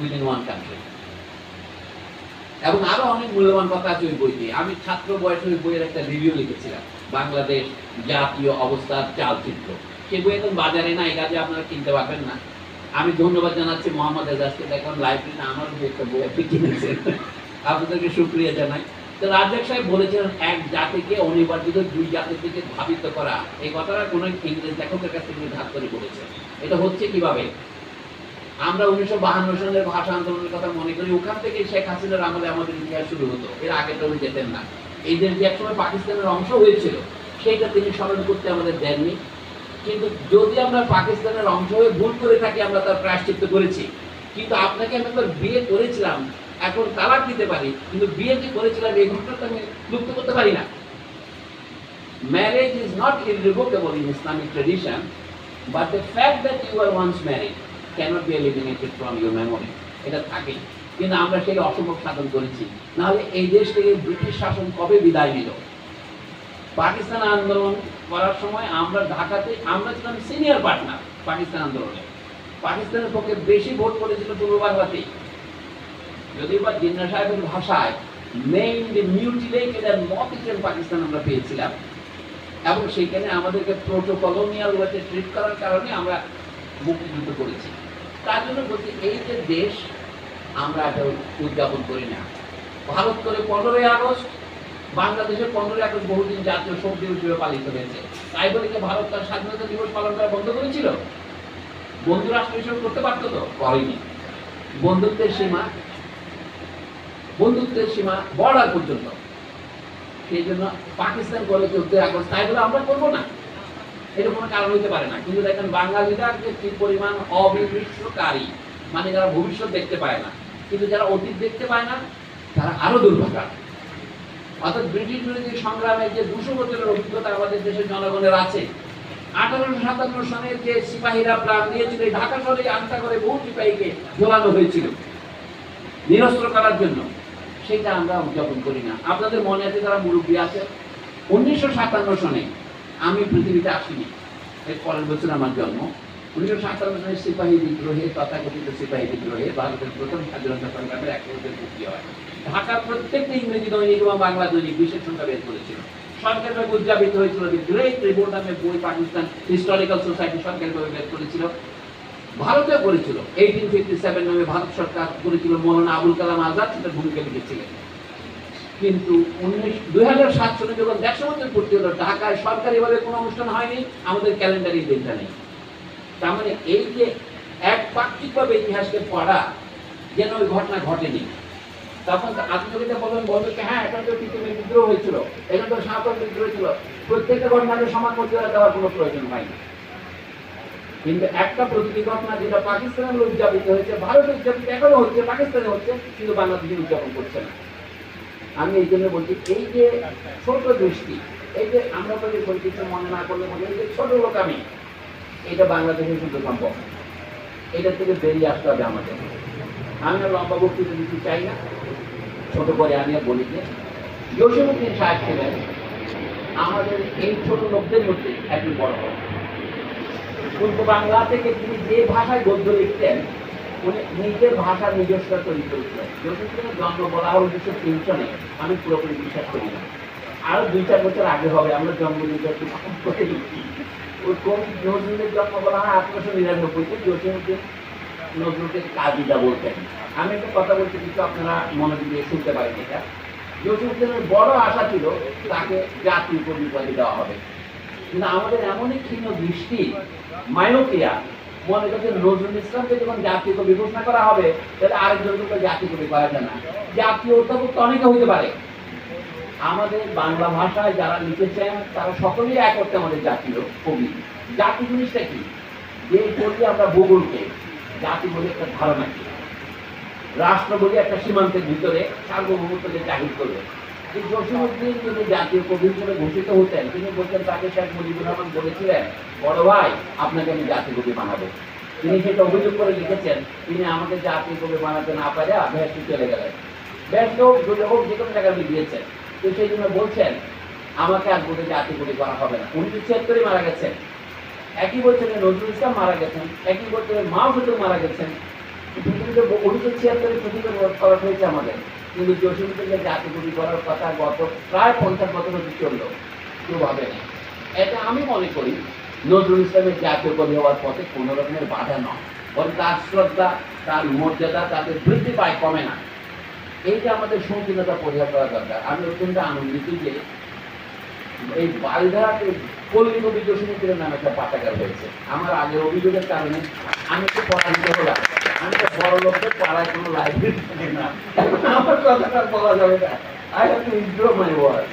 Within one country এবং আরও অনেক মূল্যবান কথা আছে ওই বইতে। আমি ছাত্র বয়সে ওই বইয়ের একটা রিভিউ লিখেছিলাম, বাংলাদেশ জাতীয় অবস্থার চালচিত্র। সেই বই এখন বাজারে না এই কাজে আপনারা কিনতে পারবেন না। আমি ধন্যবাদ জানাচ্ছি মোহাম্মদ এজাজকে দেখলাম লাইব্রেরি আমার বই একটা বই আপনি কিনেছেন। আপনাদেরকে সুক্রিয়া জানাই। তো রাজ্জাক সাহেব বলেছিলেন, এক জাতিকে অনিবার্য দুই জাতির দিকে ধাবিত করা। এই কথাটা কোনো ইংরেজ লেখকের কাছ থেকে ধার করে বলেছে। এটা হচ্ছে কীভাবে? আমরা উনিশশো বাহান্ন সালের ভাষা আন্দোলনের কথা মনে করি ওখান থেকে শেখ হাসিনার আমলে আমাদের ইতিহাস শুরু হতো। এর আগে তো উনি যেতেন না। এই দেশ যে একসময় পাকিস্তানের অংশ হয়েছিল সেইটা তিনি স্মরণ করতে আমাদের দেননি। কিন্তু যদি আমরা পাকিস্তানের অংশ হয়ে ভুল করে থাকি আমরা তার প্রায়শ্চিত্ত করেছি। কিন্তু আপনাকে আমি একবার বিয়ে করেছিলাম এখন তালাক দিতে পারি কিন্তু বিয়ে যে করেছিলাম এই ঘটনাটা আমি লুপ্ত করতে পারি না। Marriage is not irrevocable in Islamic tradition, but the fact that you were once married cannot be eliminated from your memory. এটা থাকে কিন্তু আমরা সেই অসম্ভব সাধন করেছি। নাহলে এই দেশ থেকে ব্রিটিশ শাসন কবে বিদায় নিল? পাকিস্তান আন্দোলন করার সময় আমরা ঢাকাতে, আমরা ছিলাম সিনিয়র পার্টনার পাকিস্তান আন্দোলনে। পাকিস্তানের পক্ষে বেশি ভোট করেছিল পূর্ব বাংলাতেই। যদিও বা জিন্না সাহেবের ভাষায় maimed mutilated and eastern Pakistan আমরা পেয়েছিলাম। এবং সেইখানে আমাদেরকে প্রোটোকলোনিয়াল ওয়েতে ট্রিট করার কারণে আমরা মুক্তিযুদ্ধ করেছি। তার জন্য বলছি, এই যে দেশ আমরা এটা উদযাপন করি না। ভারত করে পনেরোই আগস্ট বাংলাদেশের পনেরোই আগস্ট বহুদিন জাতীয় শোক দিবস হিসেবে পালিত হয়েছে। তাই বলে কি ভারত তার স্বাধীনতা দিবস পালন করা বন্ধ করেছিল? বন্ধু রাষ্ট্র হিসেবে করতে পারতো তো? করেনি। বন্ধুত্বের সীমা বন্ধুত্বের সীমা বর্ডার পর্যন্ত। সেই জন্য পাকিস্তান করে চোদ্দই আগস্ট, তাই বলে আমরা করব না। এটা কোনো কারণ হইতে পারে না। কিন্তু দেখেন, বাঙালিরা যে কি পরিমাণ অবিমিশ্রকারী মানে যারা ভবিষ্যৎ দেখতে পায় না, কিন্তু যারা অতীত দেখতে পায় না, তারা আরও দুর্ভাগা। অর্থাৎ ব্রিটিশ বিরোধী সংগ্রামে যে দুশো বছরের অভিজ্ঞতা আমাদের দেশের জনগণের আছে, আঠারোশো সাতান্ন সনের যে সিপাহীরা প্রাণ দিয়েছিল ঢাকা শহরে আনতা করে বহু সিপাহীকে ঝোলানো হয়েছিল, নিরস্ত্র করার জন্য। সেটা আমরা উদযাপন করি না। আপনাদের মনে আছে যারা মুরব্বী আছে উনিশশো সাতান্ন সনে আমি পৃথিবীতে আসিনি। এর পরের বছর আমার জন্ম। উনিশশো সাতান্ন সালে সিপাহী বিদ্রোহে, তথাকথিত সিপাহী বিদ্রোহে ভারতের প্রথম স্বাধীনতা সংগ্রামের এক বছর চুক্তি হয়। ঢাকার প্রত্যেকটা ইংরেজি দৈনিক এবং বাংলা দৈনিক বিশেষ সংখ্যা বের করেছিল। সরকারিভাবে উদযাপিত হয়েছিল গ্রেট রিপোর্ট নামে বই পাকিস্তান হিস্টোরিক্যাল সোসাইটি সরকারিভাবে বের করেছিল। ভারতে করেছিল। এইটিন ফিফটি সেভেন নামে ভারত সরকার করেছিল মৌলানা আবুল কালাম আজাদ সেটা ভূমিকা লিখেছিলেন। কিন্তু উনিশ দুই হাজার সাত সালে যখন দেড়শো বছর পূর্তি হলো, ঢাকায় সরকারিভাবে কোনো অনুষ্ঠান হয়নি, আমাদের ক্যালেন্ডারে দিনটা নেই। তার মানে এই যে এক পাক্ষিকভাবে ইতিহাসকে পড়া, যেন ওই ঘটনা ঘটেনি। তখন আত্মযোগিতা বলবেন বলবে হ্যাঁ এটা তো পৃথিবীর বিদ্রোহ হয়েছিল, এটা তো সাঁতার বিদ্রোহ ছিল। প্রত্যেকটা ঘটনাকে সমান মর্যাদা দেওয়ার কোনো প্রয়োজন হয়নি। কিন্তু একটা প্রতিটি ঘটনা যেটা পাকিস্তানের উদযাপিত হয়েছে, ভারতে উদযাপিত এখনও হচ্ছে, পাকিস্তানে হচ্ছে, কিন্তু বাংলাদেশে উদযাপন করছে না। আমি এই জন্য বলছি, এই যে ছোট দৃষ্টি, এই যে আমরা বলি কিছু মনে না করলে মনে হয় যে ছোট লোক আমি, এটা বাংলাদেশে শুধু সম্ভব। এটা থেকে বেরিয়ে আসতে হবে আমাদের। আমি লম্বা বক্তৃতা দিতে চাই না। ছোট করে আমি বলি যে জসীমুদ্দিন সাহেব ছিলেন আমাদের এই ছোট লোকদের মধ্যে একজন বড় পূর্ব বাংলা থেকে তিনি যে ভাষায় গদ্য লিখতেন উনি নিজের ভাষা নিজস্ব তৈরি করেছিলেন। যদি তিনি জন্ম বলা হয় উনিশশো তিন সনে আমি পুরোপুরি বিশ্বাস করি না। আরও দুই চার বছর আগে হবে, আমরা জন্ম নির্বাচন করে। ওই কবি নজরুলের জন্ম বলা হয়, আঠারোশো নিরানব্বইতে জসীমুদ্দিন নজরুলকে কাজিদা বলতেন। আমি একটা কথা বলছি কিন্তু আপনারা মনোযোগ দিয়ে শুনতে পারেন এটা। জসীমুদ্দিনের বড় আশা ছিল তাকে জাতীয় কবি উপাধি দেওয়া হবে। কিন্তু আমাদের এমনই ক্ষীণ দৃষ্টি মায়োপিয়া মনে করছে নজরুল ইসলামকে যখন জাতীয় কবি ঘোষণা করা হবে, তাহলে আরেকজনকে জাতীয় কবি করা যায় না। জাতীয় অধ্যাপক তো অনেকে হইতে পারে। আমাদের বাংলা ভাষায় যারা লিখেছেন তারা সকলেই এক করতে আমাদের জাতীয় কবি। জাতি জিনিসটা কি? যে বলি আমরা ভূগোলকে, জাতি বলি একটা ধারণা কি? রাষ্ট্র বলি একটা সীমান্তের ভিতরে সার্বভৌমত্বকে জাহির করবে এই জসীমুদ্দিন যদি জাতীয় কবি হিসেবে ঘোষিত হতেন, তিনি বলতেন তাকে শেখ মুজিবুর রহমান বলেছিলেন, বড় ভাই, আপনাকে আমি জাতীয় কবি বানাবো। তিনি সেটা অভিযোগ করে লিখেছেন, তিনি আমাকে জাতীয় কবি বানাতে না পারে ভেস্টে চলে গেলেন ব্যস্ত হোক দুটো হোক, যে কোনো জায়গায় দিয়েছেন তো সেই জন্য বলছেন, আমাকে আর বলে জাতি কবি করা হবে না। উনিশশো ছিয়াত্তরে মারা গেছেন। একই বছরে নজরুল ইসলাম মারা গেছেন, একই বছরে মা হুজুর মারা গেছেন। পৃথিবীতে উনিশশো ছিয়াত্তরে প্রতিযোগ করা হয়েছে আমাদের। কিন্তু জসিম থেকে জাতীয় কবি করার কথা গত প্রায় পঞ্চাশ বছর অব্দি চলল কেউ ভাবে না। এটা আমি মনে করি নজরুল ইসলামের জাতীয় কবি হওয়ার পথে কোনো রকমের বাধা নয়। বরং তার শ্রদ্ধা, তার মর্যাদা, তাদের বৃদ্ধি পায়, কমে না। এইটা আমাদের সংকীর্ণতা পরিহার করা দরকার, আমি অত্যন্ত আনন্দিত যে এই বালধারাতে পল্লী কবি জসীমুদ্দিনের নামে একটা পাঠাগার হয়েছে আমার আগের অভিযোগের কারণে আমি তো পড়াশোনা হলাম। আমি তো বড় লোকদের পাড়ায় কোনো লাইব্রেরি না। আমার কথাটা বলা যাবে না। I have to improve my work